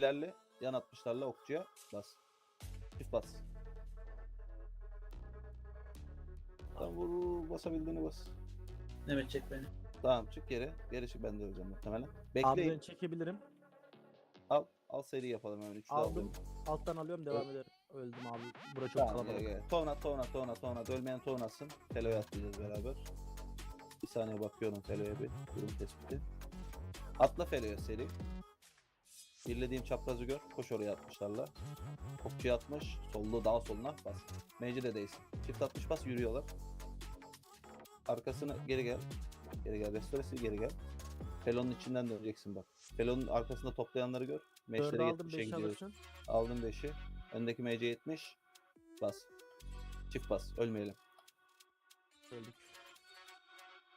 İlerle. Yan atmışlarla okçuya bas. Çift bas. Tamam vur, basabildiğini bas. Mehmet çek beni. Tamam çık geri. Geri çık ben de öleceğim muhtemelen. Abi Bekleyin. ben çekebilirim. Al. Al seri yapalım hemen. Üçlü Aldım. aldım. Alttan alıyorum devam ederim. Öldüm abi. Bura çok Tamam gel kalabalık. gel. Tovna tovna tovna tovna. Ölmeyen tovnasın. Telo'ya atlayacağız beraber. Bir saniye bakıyorum Felo'ya bir. Durum tespiti. Atla Felo'ya seri. Birlediğim çaprazı gör. Koş oraya atmışlarla. Okçuya atmış. Sollu daha soluna bas. Meci de değilsin. Çift atmış bas yürüyorlar. Arkasını geri gel. Geri gel. Restoresi geri gel. Felon'un içinden döneceksin bak. Felon'un arkasında toplayanları gör. Aldım 70'e 5 gidiyoruz. Aldım 5'i. Öndeki MC 70. Bas. Çift bas. Ölmeyelim. Öldük.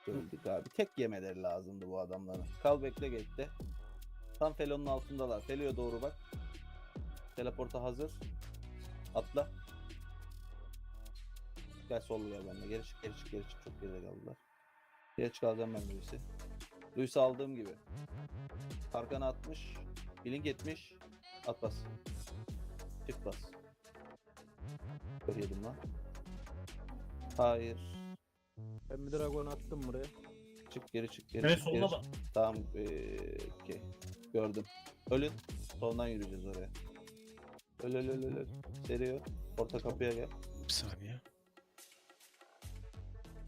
Öldük abi. Tek yemeleri lazımdı bu adamların. Kal bekle gate'de. Tam Felon'un altındalar. Felo'ya doğru bak. Teleporta hazır. Atla. Gel sollu gel benimle. Geri çık geri çık geri çık. Çok geride kaldılar. Geri çık alacağım ben Luis'i. Luis'i aldığım gibi. Arkana atmış. Blink etmiş. At bas. Çift bas. Kör yedim lan. Hayır. Ben bir dragon attım buraya. Çık geri çık geri Mehmet çık. soluna geri bak. çık. Tamam. Ee, okey. Gördüm. Ölün. Soldan yürüyeceğiz oraya. Öl öl öl öl. öl. Seriyor. Orta kapıya gel. Bir saniye.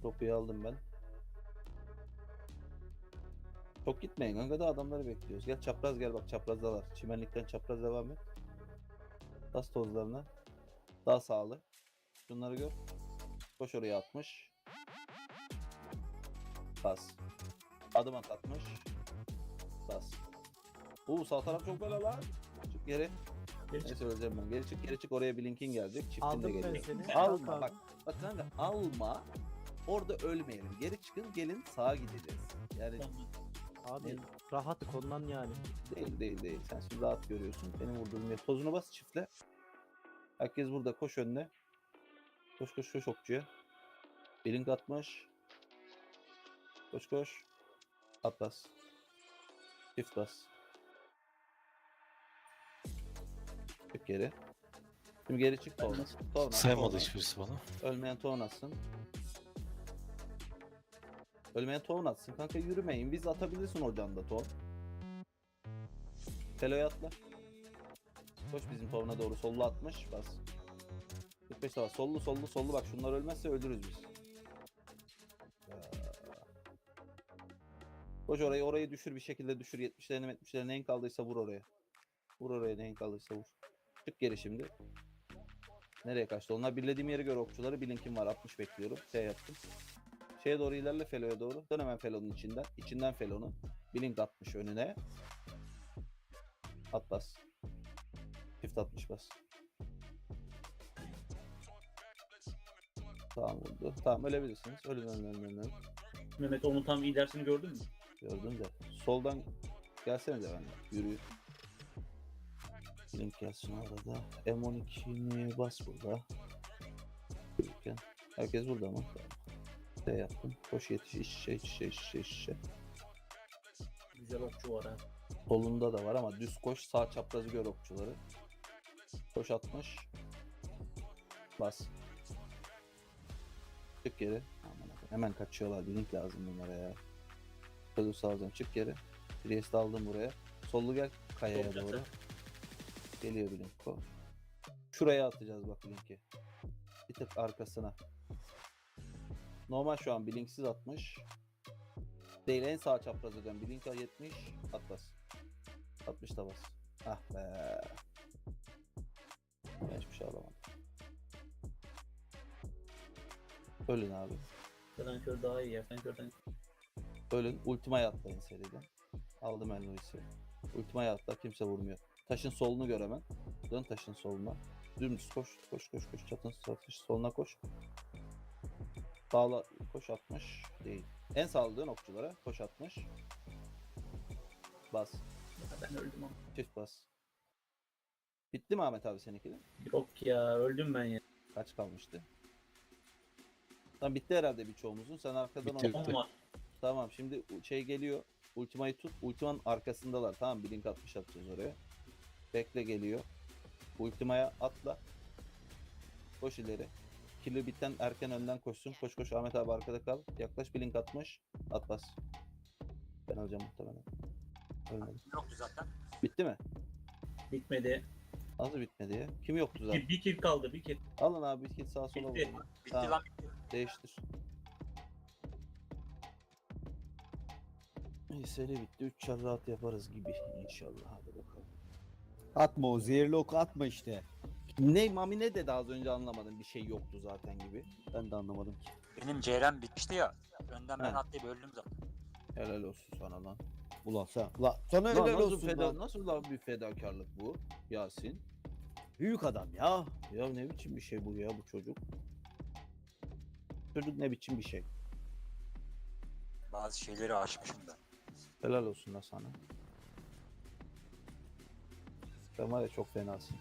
Kapıyı aldım ben. Çok gitmeyin. Kanka da adamları bekliyoruz. Gel çapraz gel bak çaprazdalar. Çimenlikten çapraz devam et. Bas tozlarına. Daha sağlı. Şunları gör. Koş oraya atmış. Bas. Adım at atmış. Bas. Uuu sağ taraf çok böyle lan. Çık geri. Geri çık. Neyse öleceğim ben. Geri çık geri çık oraya Blink'in gelecek. Çiftin de Aldım ben geliyor. seni. Alma bak. Bak kanka alma. Orada ölmeyelim. Geri çıkın gelin sağa gideceğiz. Yani. Abi rahatlık ondan yani. değil değil değil. Sen şimdi rahat görüyorsun. Benim vurduğum yer. Tozunu bas çiftle. Herkes burada koş önüne. Koş koş koş okçuya. Blink atmış. Koş koş. At bas. Çift bas. Çık geri. Şimdi geri çık Tovna. Tovna. Saymadı hiçbirisi bana. Ölmeyen tohum atsın. Ölmeyen tohum atsın. Kanka yürümeyin. Biz atabilirsin oradan da tohum. Felo'ya atla. Koş bizim tohumuna doğru. Sollu atmış. Bas. 45 var. Sollu sollu sollu. Bak şunlar ölmezse öldürürüz biz. Ya. Koş orayı orayı düşür bir şekilde düşür. 70'lerini 70'lerini neyin kaldıysa vur oraya. Vur oraya neyin kaldıysa vur. Çık geri şimdi. Nereye kaçtı? Onlar birlediğim yeri gör okçuları. Blink'im var 60 bekliyorum. Şey yaptım. Şeye doğru ilerle Felo'ya doğru. Dön hemen Felo'nun içinden. İçinden Felo'nun. Blink atmış önüne. At bas. Çift atmış bas. Tamam vurdu. Tamam ölebilirsiniz. Ölün ölün ölün ölün. Mehmet onun tam ilerisini gördün mü? Gördün de. Soldan gelsene de benimle. Yürü. Link gelsin arada. M12'ni bas burada. Yürürken. Herkes burada mı? Ne yaptım? Koş yetiş iç şişe iç şişe iç şişe iç şişe. Güzel okçu var ha. Solunda da var ama düz koş sağ çaprazı gör okçuları. Koş atmış. Bas. Çık geri. Aman Hemen kaçıyorlar. Bir link lazım bunlara ya. Kızı sağlayacağım. Çık geri. Priest'i aldım buraya. Sollu gel kayaya Solacak doğru. ha. Geliyor bir link. Ko- Şuraya atacağız bak linki. Bir tık arkasına. Normal şu an bilinksiz atmış. Değil en sağ çapraza dön. Blink 70 at bas. 60 da bas. Ah be. Ben hiçbir şey alamadım. Ölün abi. Kırdan kör daha iyi yersen körden. Ölün. Ultima'ya atlayın seriden. Aldım ben Luis'i. Ultima'ya atla. Kimse vurmuyor. Taşın solunu gör hemen. Dön taşın soluna. Dümdüz koş. Koş koş koş. Çatın taşın soluna koş. Sağla koş atmış. Değil. En sağlı dön okçulara. Koş atmış. Bas. Ya ben öldüm ama. Çift bas. Bitti mi Ahmet abi seninki de? Yok ya öldüm ben ya. Kaç kalmıştı? Tamam bitti herhalde birçoğumuzun. Sen arkadan Bitti, onu- bitti. Var. Tamam şimdi şey geliyor. Ultima'yı tut. Ultima'nın arkasındalar. Tamam bir link atmış atacağız oraya. Bekle geliyor. Ultimaya atla. Koş ileri. Kili bitten erken önden koşsun. Koş koş Ahmet abi arkada kal. Yaklaş blink atmış. At bas. Ben alacağım muhtemelen. Ölmedi. Yoktu zaten. Bitti mi? Bitmedi. Nasıl bitmedi ya? Kim yoktu zaten? Bir, bir kill kaldı bir kill. Alın abi bir kill sağa sola Bitti. vurun. Bitti Tamam. lan bitti. Değiştir. İyi seri bitti. 3 çar rahat yaparız gibi inşallah. Hadi bakalım. Atma o zehirli oku atma işte. Ne Mami ne dedi az önce anlamadım. Bir şey yoktu zaten gibi. Ben de anlamadım ki. Benim CRM bitmişti ya. Önden ben He. atlayıp öldüm zaten. Helal olsun sana lan. Ulan sen. Ulan sana Lan helal nasıl, olsun feda, lan. nasıl lan bir fedakarlık bu Yasin? Büyük adam ya. Ya ne biçim bir şey bu ya bu çocuk? Çocuk ne biçim bir şey? Bazı şeyleri aşmışım ben. Helal olsun da sana. Sen var ya çok fenasın.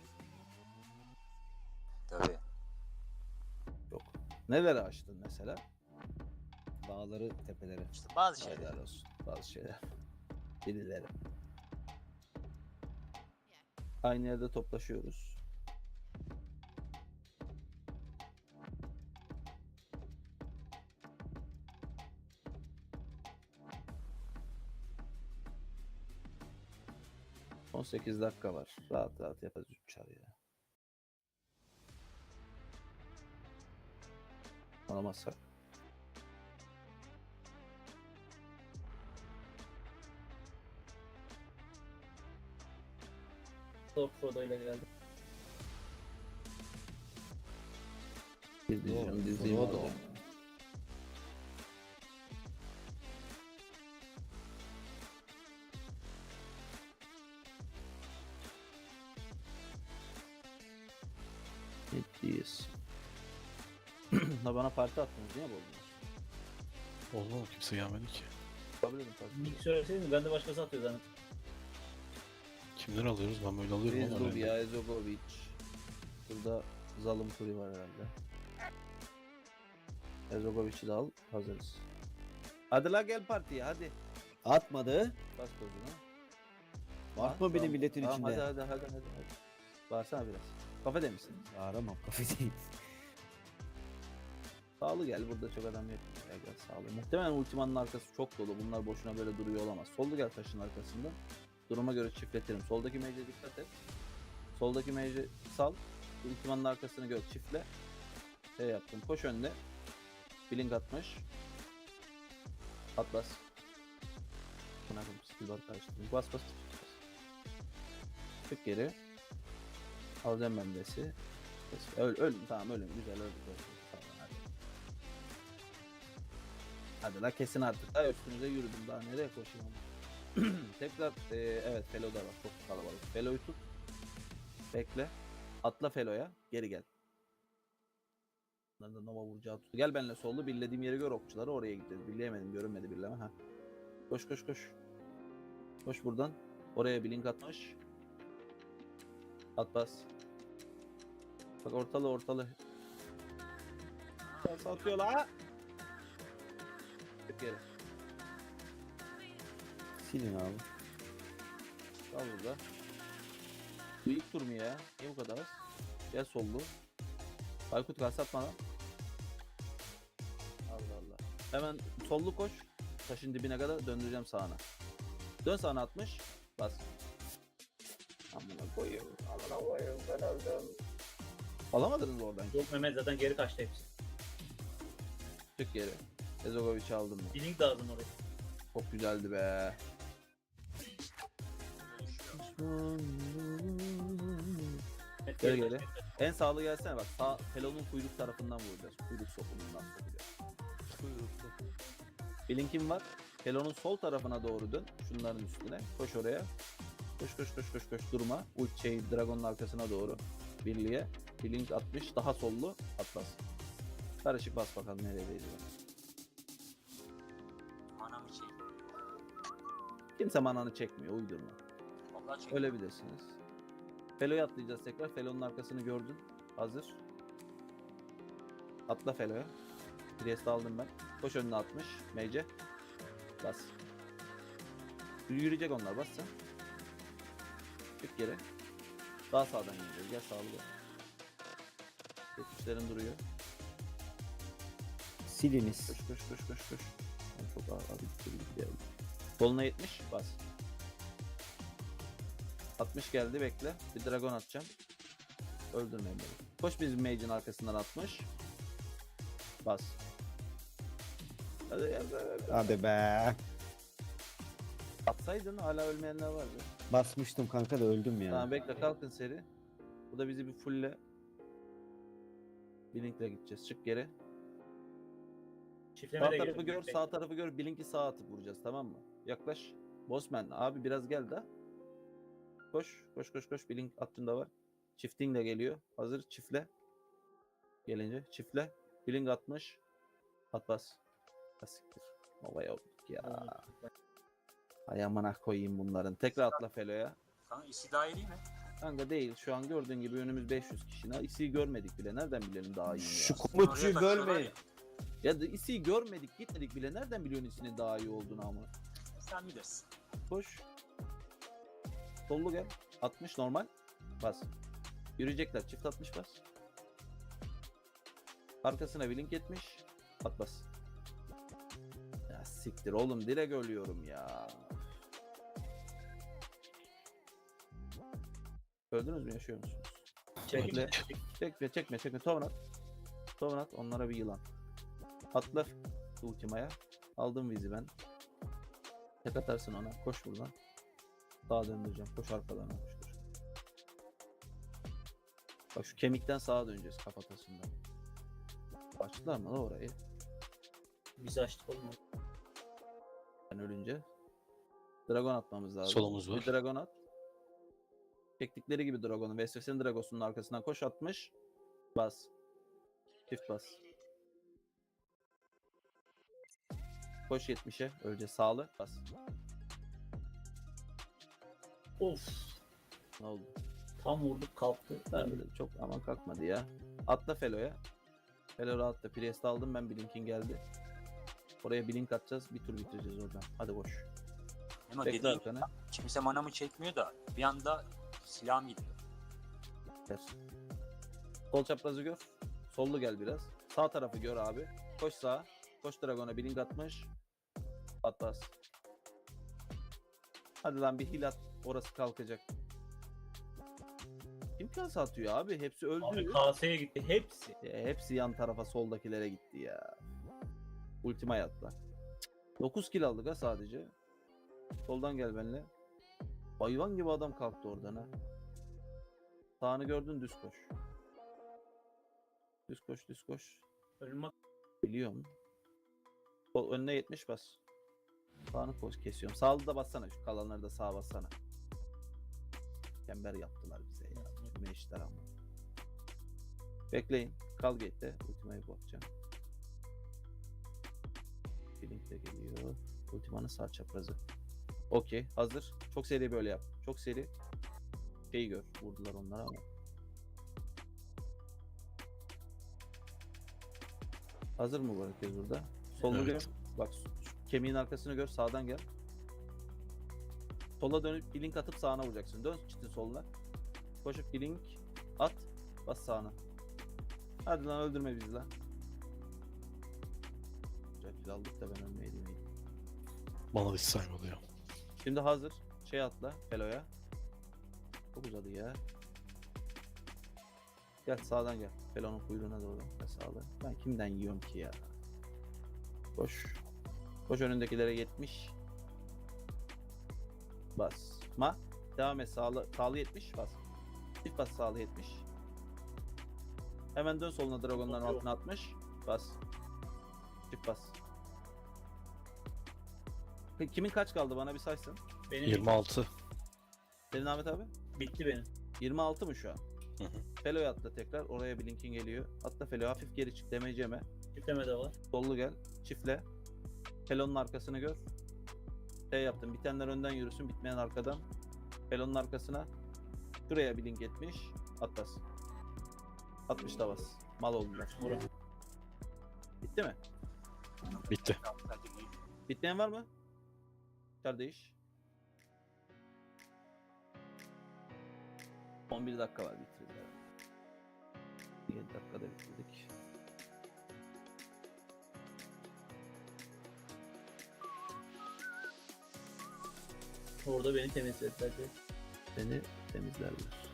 Tabii. Çok. Neler açtın mesela? Dağları tepeleri. İşte bazı şeyler. Helal olsun. Bazı şeyler. Birileri. Aynı yerde toplaşıyoruz. Son 8 dakika var. Rahat rahat yaparız 3 çar ya. Alamazsak. Lord Frodo ile geldi. Bir diyeceğim, bana parti attınız niye bozdunuz? Oğlum kimse gelmedi ki. Kabul edin parti. İlk söyleseydin ben de başkası atıyor zaten. Kimleri alıyoruz? Ben böyle alıyorum ya Ezogovic. Burada Zalım Kuri var herhalde. Ezogovic'i de al. Hazırız. Hadi la gel partiye hadi. Atmadı. Bas kodunu. Bakma tamam. milletin Tamam, içinde. Hadi hadi hadi hadi. hadi. Bağırsana biraz. Kafede misin? Aramam kafedeyim. Sağlı gel burada çok adam yok. Gel gel sağlı. Muhtemelen ultimanın arkası çok dolu. Bunlar boşuna böyle duruyor olamaz. Sollu gel taşın arkasında. Duruma göre çiftletirim. Soldaki mece dikkat et. Soldaki mece sal. Ultimanın arkasını gör çiftle. Şey yaptım. Koş önde. Blink atmış. Atlas. Koyayım, skill bar karıştırdım. Bas bas. Çık geri. Alacağım ben Öl, öl, tamam ölüm. Güzel öldü. öldü. Hadi la kesin artık. Daha üstünüze yürüdüm. Daha nereye koşayım. Tekrar e, evet Felo da var. Çok kalabalık. Felo'yu tut. Bekle. Atla Felo'ya. Geri gel. Bunların da Nova vuracağı tut. Gel benimle sollu. Billediğim yere gör okçuları. Oraya gideceğiz. Billeyemedim. Görünmedi billeme. Ha. Koş koş koş. Koş buradan. Oraya bir link atmış. At bas. Bak ortalı ortalı. Nasıl Çık geri. Silin abi. Kal burada. Bu ilk tur mu ya? Niye bu kadar az? Gel sollu. Aykut gaz atma lan. Allah Allah. Hemen sollu koş. Taşın dibine kadar döndüreceğim sağına. Dön sağına atmış. Bas. Amına koyayım. Amına koyayım. Ben öldüm. Alamadınız oradan. Yok Mehmet zaten geri kaçtı hepsi. Çık geri. Ezogovic'i aldım ben. Bir link lazım oraya. Çok güzeldi be. Kaçtı. geri. En sağlı gelsene bak. Sağ Felon'un kuyruk tarafından vuracağız. Kuyruk sokumundan vuracağız. Kuyruk sokumu. Blink'in var. Felon'un sol tarafına doğru dön. Şunların üstüne. Koş oraya. Koş koş koş koş koş durma. Uç şey Dragon'un arkasına doğru. Birliğe. Blink atmış. Daha sollu. Atlas. Karışık bas bakalım neredeydi. Anam Kimse mananı çekmiyor. Uydurma. Vallahi. Öyle bilirsiniz. Felo'ya atlayacağız tekrar. Felo'nun arkasını gördün. Hazır. Atla Felo'ya. Priest'i aldım ben. Koş önüne atmış. Mece. Bas. Yürüyecek onlar bas sen. Çık geri. Daha sağdan gidiyoruz. Gel sağlı gel. 70'lerin duruyor. Siliniz. Koş koş koş koş koş. Ben çok ağır abi gitti Soluna 70 bas. 60 geldi bekle. Bir dragon atacağım. Öldürmeyin beni. Koş bizim mage'in arkasından 60. Bas. Hadi gel, gel. Hadi be. Atsaydın hala ölmeyenler vardı. Basmıştım kanka da öldüm ya. Tamam bekle kalkın seri. Bu da bizi bir fulle Blink'le gideceğiz. Çık geri. Çiftleme Sağ de tarafı gör, Bekle. sağ tarafı gör. Blink'i sağa atıp vuracağız tamam mı? Yaklaş. Bossman abi biraz gel de. Koş, koş, koş, koş. Blink attığında var. Çifting de geliyor. Hazır çiftle. Gelince çiftle. Blink atmış. At bas. Asiktir. Ovaya olduk ya. Ay amına koyayım bunların. Tekrar atla Felo'ya. Kanka işi daha iyi değil mi? Kanka değil. Şu an gördüğün gibi önümüz 500 kişi. Ne İsi'yi görmedik bile. Nereden bilelim daha iyi Şu komutçuyu bölmeyin. ya. Ya da İsi'yi görmedik gitmedik bile. Nereden biliyorsun İsi'nin daha iyi olduğunu ama? Sen bilirsin. Koş. Sollu gel. 60 normal. Bas. Yürüyecekler. Çift 60 bas. Arkasına bir link etmiş. At bas. Ya siktir oğlum direkt ölüyorum ya. Öldünüz mü yaşıyor musunuz? Çekme çekme çekme. At. Town at. Onlara bir yılan. Atla ultimaya. Aldım vizi ben. Tek atarsın ona. Koş buradan. Sağa döndüreceğim. Koş arkadan koş koş. Bak şu kemikten sağa döneceğiz kafatasından. Açtılar mı la orayı? Biz açtık oğlum. Ben ölünce. Dragon atmamız lazım. Solumuz var. Bir dragon at. Çektikleri gibi dragon'u. Vesvese'nin dragosunun arkasından koş atmış. Bas. Çift bas. Koş 70'e. Önce sağlı. Bas. Of. Ne oldu? Tam vurduk kalktı. Ben de çok aman kalkmadı ya. Atla Felo'ya. Felo rahatla. Priest aldım ben. Blink'in geldi. Oraya Blink atacağız. Bir tur bitireceğiz oradan. Hadi koş. Ama Bekle dediğin arkana. kimse manamı çekmiyor da bir anda silahım gidiyor. Ver. Sol çaprazı gör. Sollu gel biraz. Sağ tarafı gör abi. Koş sağa. Koş Dragon'a blink atmış. At bas. Hadi lan bir heal at. Orası kalkacak. Kim kase atıyor abi? Hepsi öldü. Abi kaseye gitti. Hepsi. E, hepsi yan tarafa soldakilere gitti ya. Ultima atla. 9 kill aldık ha sadece. Soldan gel benimle. Hayvan gibi adam kalktı oradan ha. Sağını gördün düz koş. Düz koş düz koş. Ölüm Biliyorum. Sol önüne 70 bas. Sağını koş kesiyorum. Sağlı da bassana şu kalanları da sağa bassana. Kember yaptılar bize ya. Meşler ama. Bekleyin. Kal gate'de. Ultima'yı bakacağım. Blink de geliyor. Ultima'nın sağ çaprazı. Okey. Hazır. Çok seri böyle yap. Çok seri. Şeyi gör. Vurdular onlara ama. Hazır mı bu herkes burada? Solunu Evet. gör. Bak kemiğin arkasını gör. Sağdan gel. Sola dönüp bir link atıp sağına vuracaksın. Dön çitin soluna. Koşup bir link at. Bas sağına. Hadi lan öldürme bizi lan. Güzel aldık da ben ölmeyeydim. iyiydi. Bana da hiç saymadı ya. Şimdi hazır. Şey atla. Felo'ya. Çok uzadı ya. Gel sağdan gel. Felo'nun kuyruğuna doğru. Gel sağdan. Ben kimden yiyorum ki ya? Koş. Koş önündekilere 70. Bas. Ma. Devam et. Sağlı, sağlı 70. Bas. Çift bas sağlı 70. Hemen dön soluna dragonların altına 60. Bas. Çift bas. Peki Kimin kaç kaldı bana bir saysın. Benim 26. Senin Ahmet abi? bitti benim. 26 mı şu an? Hı hı. Felo'ya atla tekrar. Oraya bir linkin geliyor. Atla Felo. Hafif geri çık demeyeceğime. Çiftleme de var. Sollu gel. Çiftle. Felo'nun arkasını gör. Şey yaptım. Bitenler önden yürüsün. Bitmeyen arkadan. Felo'nun arkasına. Şuraya bir link etmiş. At bas. 60 da bas. Mal oldular. Bitti mi? Bitti. Bitmeyen var mı? Kardeş. 11 dakika var bitiririz. 7 dakikada bitirdik. Orada beni temizlediler. Seni temizlerler.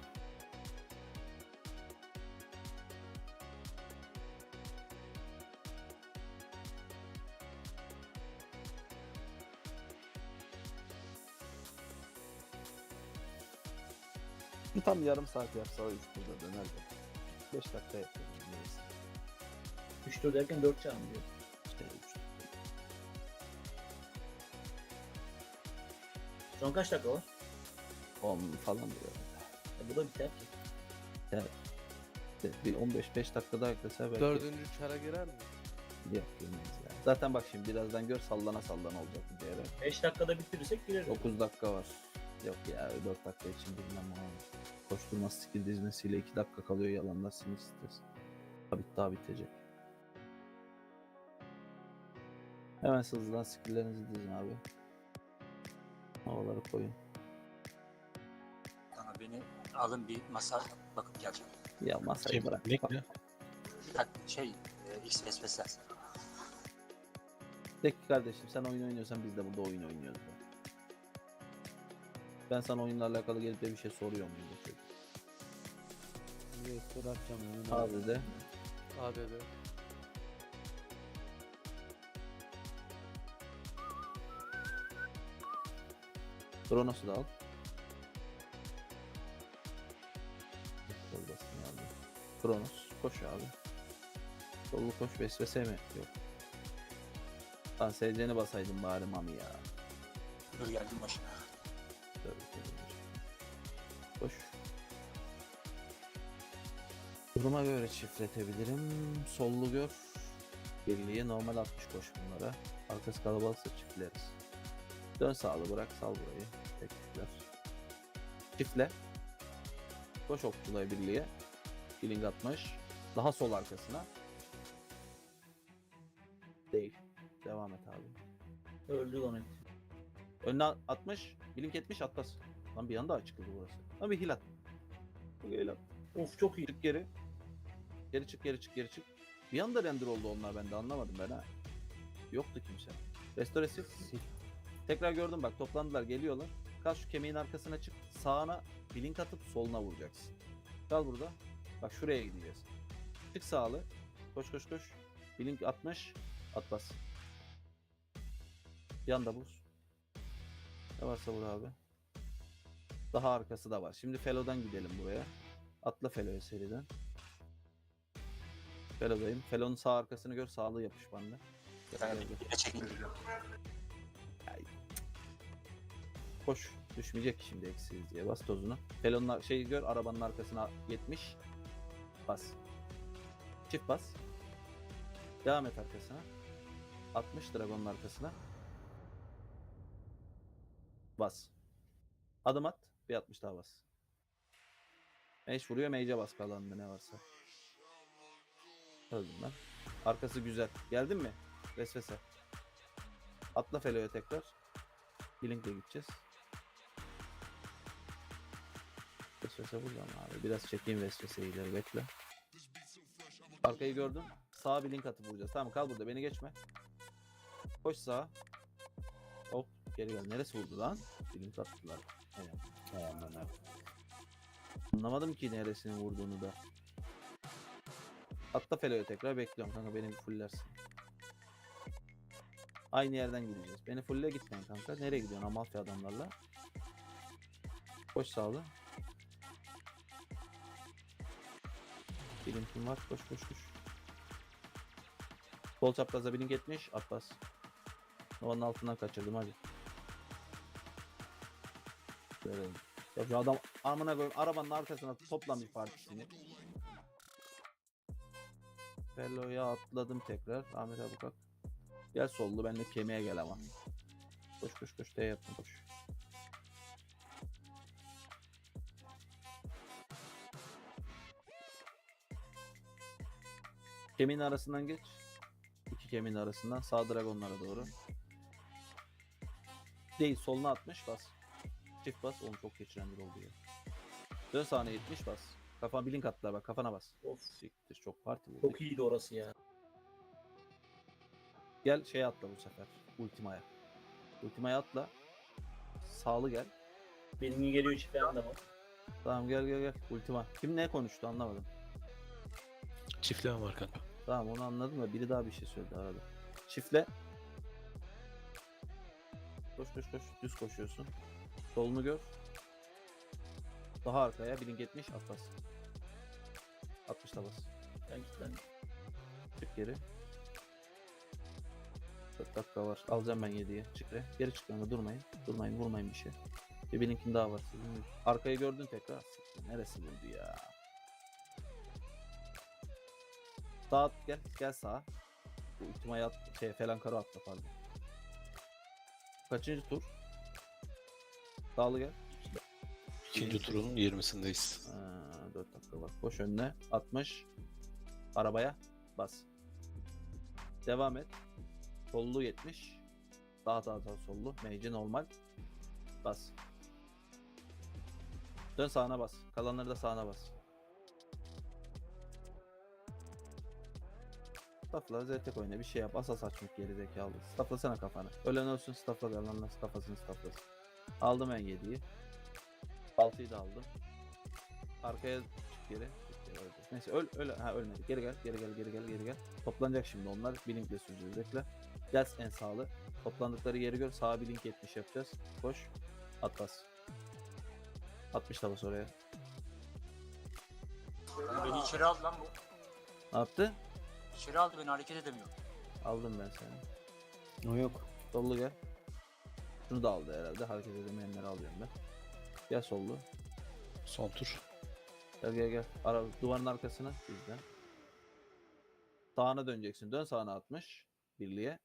Bir tam yarım saat yapsa o üç turda döner de. 5 dakika yapıyorum. Neyse. 3 tur derken 4 çağım diyor. Şu an kaç dakika var? 10 falan diyor. E, bu da biter ki. İşte Bir 15-5 dakika daha eklese belki Dördüncü çara girer mi? yok girmeyiz ya. Zaten bak şimdi birazdan gör sallana sallana olacak bir yere. 5 dakikada bitirirsek gireriz. 9 dakika var. Yok ya 4 dakika için bilmem abi. Koşturma skill dizmesiyle 2 dakika kalıyor yalanlar sinir stres. Tabii daha bitecek. Hemen hızlıdan skilllerinizi dizin abi. Havaları koyun. Kanka beni alın bir masa bakıp geleceğim. Ya masayı Şey, bırak. Ne? Tak, şey, e, X espresso lazım. De ki kardeşim sen oyun oynuyorsan biz de burada oyun oynuyoruz. be. Ben sana oyunla alakalı gelip de bir şey soruyor muyum? Restore atacağım önüne. Abi de ADD. Kronos'u da al. Soldasın abi. Kronos. Koş abi. Sollu koş vesvese mi? Yok. Lan SC'ni basaydım bari mami ya. Dur geldim başına. Tövbe. Koş. Duruma göre çiftletebilirim. Sollu gör. Birliğe normal 60 koş bunlara. Arkası kalabalıksa çiftleriz. Dön sağlı bırak sal burayı. Teklifler. Çiftle. Koş okçuluğa birliğe. Healing 60. Daha sol arkasına. Değil. Devam et abi. Öldü onu. Önüne 60. Blink 70 atlas. Lan bir anda açıkıldı burası. Lan bir heal at. Bir heal at. Of çok iyi. Çık geri. Geri çık geri çık geri çık. Bir anda render oldu onlar bende anlamadım ben ha. Yoktu kimse. Restoresi. Tekrar gördüm bak toplandılar geliyorlar. Kal şu kemiğin arkasına çık. Sağına blink atıp soluna vuracaksın. Kal burada. Bak şuraya gideceğiz. Çık sağlı. Koş koş koş. Blink 60. Atlas. Yanda buz. Ne varsa vur abi. Daha arkası da var. Şimdi Felo'dan gidelim buraya. Atla Felo'ya seriden. Felo'dayım. Felo'nun sağ arkasını gör. Sağlığı yapış bende. Yani Koş. Düşmeyecek şimdi eksiyiz diye. Bas tozunu. Felon'un ar- şeyi gör. Arabanın arkasına 70. Bas. Çift bas. Devam et arkasına. 60 dragonun arkasına. Bas. Adım at. Bir 60 daha bas. Mage vuruyor. Mage'e bas kalanında ne varsa. Öldüm ben. Arkası güzel. Geldin mi? Vesvese. Atla Felo'ya tekrar. Blink'le gideceğiz. Vesvese buradan abi. Biraz çekeyim vesveseyi ileri bekle. Arkayı gördüm. Sağa bir link atıp vuracağız. Tamam kal burada beni geçme. Koş sağa. Hop geri gel. Neresi vurdu lan? Bir link attılar. Abi. Anlamadım ki neresinin vurduğunu da. Atla Felo'ya tekrar bekliyorum kanka beni bir fullersin. Aynı yerden gideceğiz. Beni fulle gitmeyin kanka. Nereye gidiyorsun Amalfi adamlarla? Koş sağlı. Bilinkim var. Koş koş koş. Sol çapraza bilink etmiş. Atlas. Nova'nın altından kaçırdım hadi. Görelim. Ya şu adam amına koyayım arabanın arkasına toplamış partisini. Fello'ya atladım tekrar. Ahmet abi kalk. Gel sollu ben de kemiğe gel ama. Koş koş koş T yapma koş. Kemiğin arasından geç. İki kemiğin arasından sağ dragonlara doğru. Değil soluna atmış bas. Çift bas. Oğlum çok geçiren bir oldu ya. Dön sağına 70 bas. Kafana blink attılar bak kafana bas. Of. Siktir çok parti. Çok iyiydi orası ya. Gel şeye atla bu sefer. Ultimaya. Ultimaya atla. Sağlı gel. Benim geliyor çift anda bak. Tamam gel gel gel. Ultima. Kim ne konuştu anlamadım. Çiftleme var kanka. Tamam onu anladım da biri daha bir şey söyledi arada. Çiftle. Koş koş koş. Düz koşuyorsun. Solunu gör. Daha arkaya. Blink 70 atlas. 60 da bas. Ben kilitlendim. Çık geri. 4 dakika var. Alacağım ben 7'ye. Çık re. Geri çık yanına durmayın. Durmayın vurmayın bir şey. Bir benimkin daha var. Arkayı gördün tekrar. Neresi vurdu ya? Sağ at, gel. Gel sağa. Bu ultimaya at. Şey falan karo atla pardon. Kaçıncı tur? Sağlı gel. İkinci turunun 20'sindeyiz. Ha, 4 dakika var. Koş önüne. 60. Arabaya. Bas. Devam et. Sollu 70. Daha daha daha sollu. Mage normal. Bas. Dön sağına bas. Kalanları da sağına bas. Staffla ZT oyna bir şey yap. Asa saçmak geri zekalı. Stafflasana kafanı. Ölen ölsün staffla kalanlar stafflasın stafflasın. Aldım en 7'yi. 6'yı da aldım. Arkaya çık geri. Neyse öl öl ha ölmedi. Geri gel geri gel geri gel geri gel. Toplanacak şimdi onlar. Blinkle süreceğiz bekle. Gel en sağlı. Toplandıkları yeri gör. Sağa blink 70 yapacağız. Koş. Atlas. 60 da bas oraya. Beni içeri aldı lan bu. Ne yaptı? İçeri aldı beni hareket edemiyorum. Aldım ben seni. O yok. Sollu gel. Şunu da aldı herhalde. Hareket edemeyenleri alıyorum ben. Gel sollu. Son tur. Gel gel gel. Ara, duvarın arkasına bizden. Sağına döneceksin. Dön sağına 60. Birliğe.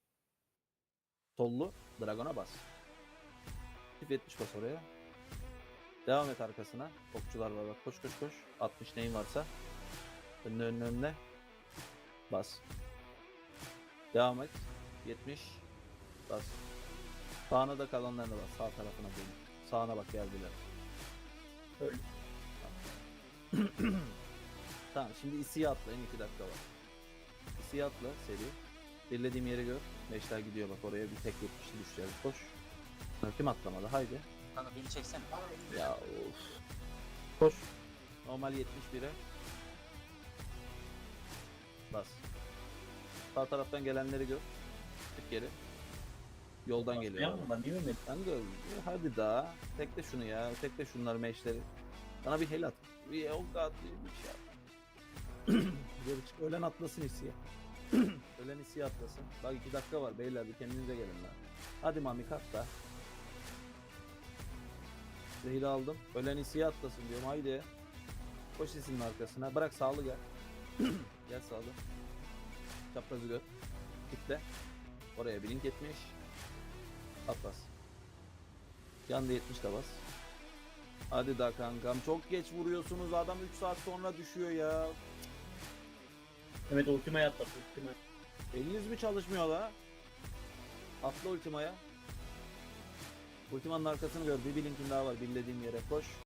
Sollu. Dragon'a bas. Tip 70 bas oraya. Devam et arkasına. Okçular var bak. Koş koş koş. 60 neyin varsa. Önüne önüne önüne. Bas. Devam et. 70. Bas. Sağına da kalanlarına bas. Sağ tarafına dön. Sağına bak geldiler. Öyle. Tamam şimdi isiye atlayın 2 dakika var. İsiye atla seri. Birlediğim yeri gör. Meşler gidiyor bak oraya bir tek 70'li düşeceğiz. Koş. Kim atlamadı haydi. Kanka beni çeksene. Ya of. Koş. Normal 71'e. Bas. Sağ taraftan gelenleri gör. Çık geri. Yoldan geliyor. Yapma ben değil mi? Ben de hadi daha. Tekle şunu ya. Tekle şunları meşleri. Bana bir hel at. Bir ok at. Bir şey at. Geri çık. Ölen atlasın isiye. Ölen isiye atlasın. Bak iki dakika var beyler bir kendinize gelin lan. Hadi Mami kalk da. Zehri aldım. Ölen isiye atlasın diyorum haydi. Koş isinin arkasına. Bırak sağlı gel. gel sağlı. Çaprazı gör. Kitle. Oraya bir link etmiş. Atlas. Yandı 70 de bas. Hadi da kankam. Çok geç vuruyorsunuz. Adam 3 saat sonra düşüyor ya. Evet ultimaya atlat. Ultimaya. Eliniz mi çalışmıyor la? Atla ultimaya. Ultimanın arkasını gör. Bir blinkin daha var. Billediğim yere koş.